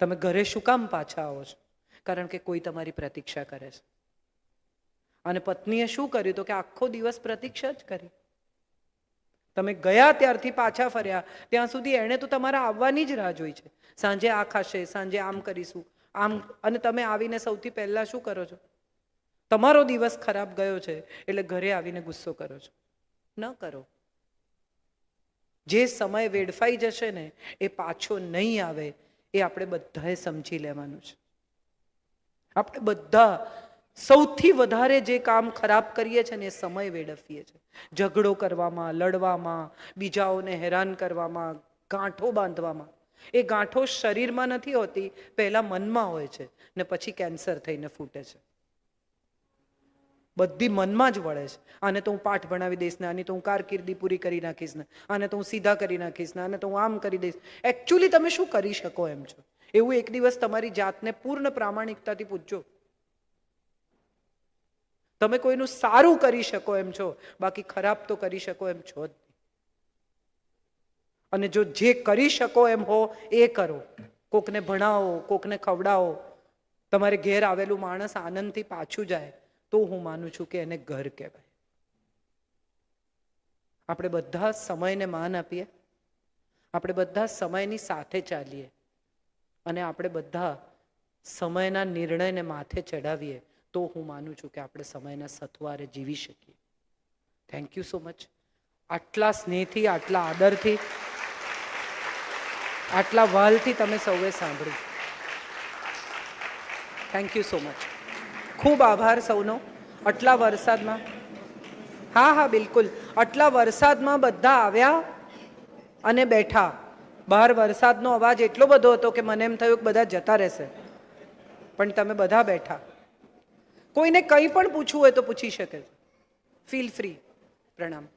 તમે ઘરે શું કામ પાછા આવો છો? કારણ કે કોઈ તમારી પ્રતીક્ષા કરે છે. અને પત્નીએ શું કર્યું તો કે આખો દિવસ પ્રતીક્ષા જ કરી. તમે ગયા ત્યારથી પાછા ફર્યા. ત્યાં સુધી એણે તો તમારા આવવાની જ રાહ જોઈ છે. સાંજે આ ખાશે, સાંજે આમ કરીશું, આમ. અને તમે આવીને સૌથી પહેલા શું કરો છો? તમારો દિવસ ખરાબ ગયો છે એટલે ઘરે આવીને ગુસ્સો કરો છો. ન કરો. જે સમય વેડફાઈ જશે ને, એ પાછો નહીં આવે. એ આપણે બધાએ સમજી લેવાનું છે. આપણે બધા સૌથી વધારે જે કામ ખરાબ કરીએ છીએ ને એ સમય વેડફીએ છીએ ઝઘડો કરવામાં, લડવામાં, બીજાઓને હેરાન કરવામાં, ગાંઠો બાંધવામાં. એ ગાંઠો શરીરમાં નથી હોતી, પહેલાં મનમાં હોય છે ને પછી કેન્સર થઈને ફૂટે છે. બધી મનમાં જ વળે છે. આને તો હું પાઠ ભણાવી દઈશ ને, આની તો હું કારકિર્દી પૂરી કરી નાખીશ ને, આને તો હું સીધા કરી નાખીશ ને, આને તો હું આમ કરી દઈશ. એકચ્યુઅલી તમે શું કરી શકો એમ છો? એવું એક દિવસ તમારી જાતને પૂર્ણ પ્રામાણિકતાથી પૂછજો. તમે કોઈનું સારું કરી શકો એમ છો, બાકી ખરાબ તો કરી શકો એમ છો જ. અને જો જે કરી શકો એમ હો, એ કરો. કોકને ભણાવો, કોકને ખવડાવો. તમારે ઘેર આવેલું માણસ આનંદથી પાછું જાય. તો હું માનું છું કે એને ઘર કહેવાય. આપણે બધા સમયને માન આપીએ. આપણે બધા સમયની સાથે ચાલીએ. અને આપણે બધા સમયના નિર્ણયને માથે ચડાવીએ તો હું માનું છું કે આપણે સમયના સથવારે જીવી શકીએ. થેન્ક યુ સો મચ આટલા સ્નેહથી, આટલા આદરથી, આટલા વાલથી તમે સૌએ સાંભળ્યું. થેન્ક યુ સો મચ ખૂબ આભાર સૌનો. આટલા વરસાદમાં. હા હા, બિલકુલ. આટલા વરસાદમાં બધા આવ્યા અને બેઠા. બહાર વરસાદનો અવાજ એટલો બધો હતો કે મને એમ થયું કે બધા જતા રહેશે. પણ તમે બધા બેઠા. કોઈને કંઈ પણ પૂછવું હોય તો પૂછી શકે. ફીલ ફ્રી પ્રણામ.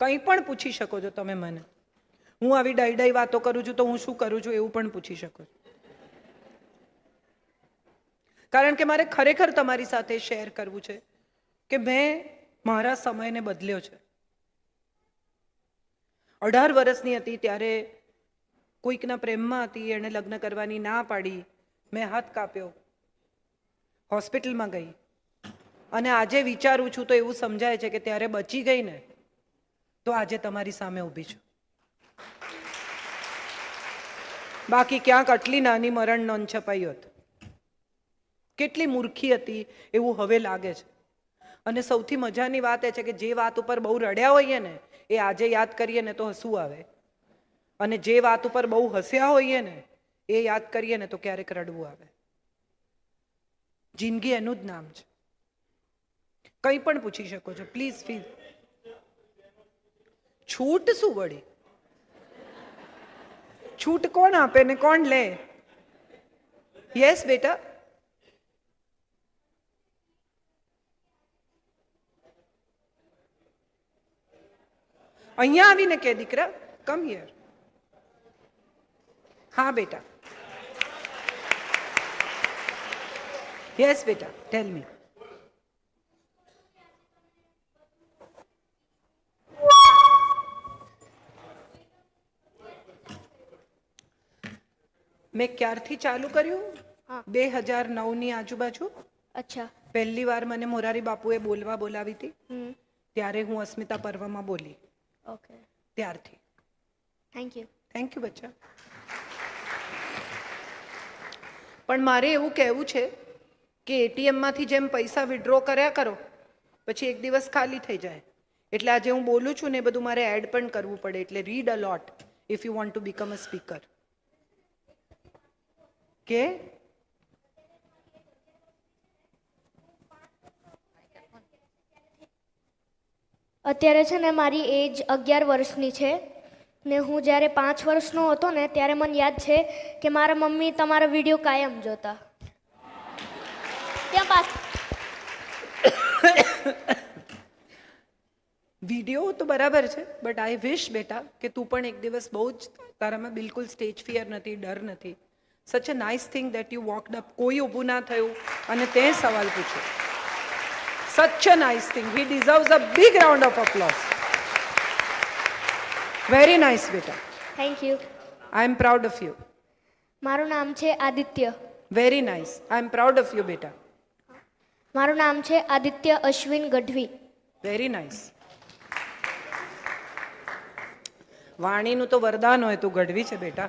કંઈ પણ પૂછી શકો છો તમે મને. હું આવી ડાઈ ડાઈ વાતો કરું છું તો હું શું કરું છું એવું પણ પૂછી શકો છો. કારણ કે મારે ખરેખર તમારી સાથે શેર કરવું છે કે મેં મારા સમયને બદલ્યો છે. અઢાર વર્ષની હતી ત્યારે કોઈકના પ્રેમમાં હતી, એણે લગ્ન કરવાની ના પાડી, મેં હાથ કાપ્યો, હોસ્પિટલમાં ગઈ. અને આજે વિચારું છું તો એવું સમજાય છે કે ત્યારે બચી ગઈ ને. તો આજે તમારી સામે ઊભી છું. બાકી ક્યાંક આટલી નાની મરણ નોંધ છપાઈ હોત. કેટલી મૂર્ખી હતી એવું હવે લાગે છે. અને સૌથી મજાની વાત એ છે કે જે વાત ઉપર બહુ રડ્યા હોઈએ ને, એ આજે યાદ કરીએ ને તો હસવું આવે. અને જે વાત ઉપર બહુ હસ્યા હોઈએ ને, એ યાદ કરીએ ને તો ક્યારેક રડવું આવે. જિંદગી એનું જ નામ છે. કંઈ પણ પૂછી શકો છો. પ્લીઝ ફીલ છૂટ શું વળી છૂટ કોણ આપે ને કોણ લે યસ બેટા અહીંયા આવીને કે દીકરા કમ હિયર હા બેટા યસ બેટા ટેલ મી મેં ક્યારથી ચાલુ કર્યું. બે હજાર નવની આજુબાજુ. અચ્છા. પહેલી વાર મને મોરારી બાપુએ બોલવા બોલાવી હતી. ત્યારે હું અસ્મિતા પર્વમાં બોલી. ઓકે. ત્યારથી. થેન્ક યુ થેન્ક યુ બચ્ચા. પણ મારે એવું કહેવું છે કે એટીએમમાંથી જેમ પૈસા વિડ્રો કર્યા કરો પછી એક દિવસ ખાલી થઈ જાય. એટલે આજે હું બોલું છું ને એ બધું મારે એડ પણ કરવું પડે. એટલે read a lot if you want to become a speaker કે અત્યારે છે ને મારી એજ અગિયાર વર્ષની છે ને હું જ્યારે પાંચ વર્ષનો હતો ને ત્યારે મને યાદ છે કે મારા મમ્મી તમારા વીડિયો કાયમ જોતા. ત્યાં પાછ વીડિયો તો બરાબર છે બટ આઈ વિશ બેટા કે તું પણ એક દિવસ બહુ જ તારામાં બિલકુલ સ્ટેજ ફિયર નથી ડર નથી. Such a nice thing that you walked up કોઈ ઊભું ના થયું અને તે સવાલ પૂછ્યો Such a nice thing. He deserves a big round of applause. Very nice, beta. Thank you I am proud of you. મારું નામ છે Aditya Very nice. I am proud of you, beta. મારું નામ છે આદિત્ય અશ્વિન ગઢવી વેરી નાઇસ વાણીનું તો વરદાન હોય તું ગઢવી છે બેટા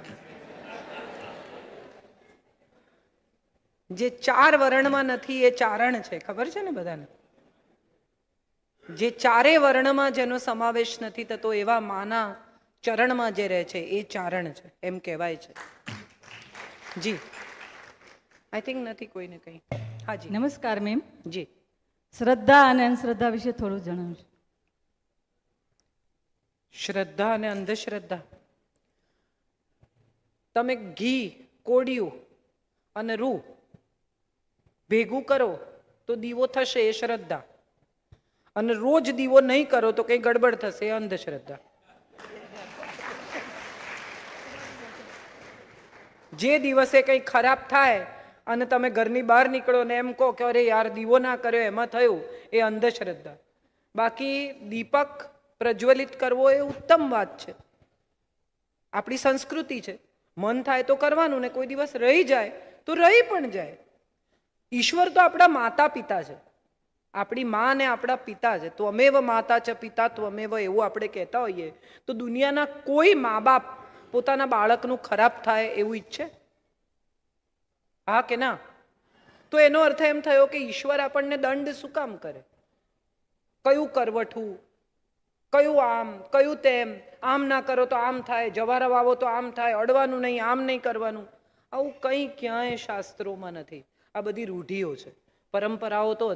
જે ચાર વર્ણમાં નથી એ ચારણ છે. ખબર છે ને બધાને? જે ચારે વર્ણમાં જેનો સમાવેશ નથી થતો એવા માના ચરણમાં જે રહે છે એ ચારણ છે. એમ કહેવાય છે. જી. આઈ થિંક નથી કોઈને કંઈ. હાજી નમસ્કાર મેમ જી. શ્રદ્ધા અને અંધશ્રદ્ધા વિશે થોડું જણાવજો શ્રદ્ધા અને અંધશ્રદ્ધા. તમે ઘી કોડિયું અને રૂ ભેગું કરો, તો દીવો થશે એ શ્રદ્ધા. અને રોજ દીવો નહીં કરો, તો કંઈ ગડબડ થશે અંધશ્રદ્ધા. જે દિવસે કંઈ ખરાબ થાય અને તમે ઘરની બહાર નીકળો ને એમ કહો કે અરે યાર, દીવો ના કર્યો, એમાં થયું, એ અંધશ્રદ્ધા. બાકી દીપક પ્રજ્વલિત કરવો એ ઉત્તમ વાત છે. આપણી સંસ્કૃતિ છે. મન થાય તો કરવાનું ને કોઈ દિવસ રહી જાય, તો રહી પણ જાય. ઈશ્વર તો આપણા માતા પિતા છે. આપણી મા ને આપણા પિતા છે. તો અમેવ માતા છે પિતા, તો અમેવ એવું આપણે કહેતા હોઈએ. તો દુનિયાના કોઈ મા બાપ પોતાના બાળકનું ખરાબ થાય એવું ઈચ્છે? હા કે ના? તો એનો અર્થ એમ થયો કે ઈશ્વર આપણને દંડ શું કામ કરે? કયું કરવઠું? કયું આમ? કયું તેમ? આમ ના કરો તો આમ થાય. જવારા વાવો તો આમ થાય. અડવાનું નહીં, આમ નહીં કરવાનું. આવું કંઈ ક્યાંય શાસ્ત્રોમાં નથી. આ બધી રૂઢિઓ છે. પરંપરાઓ તો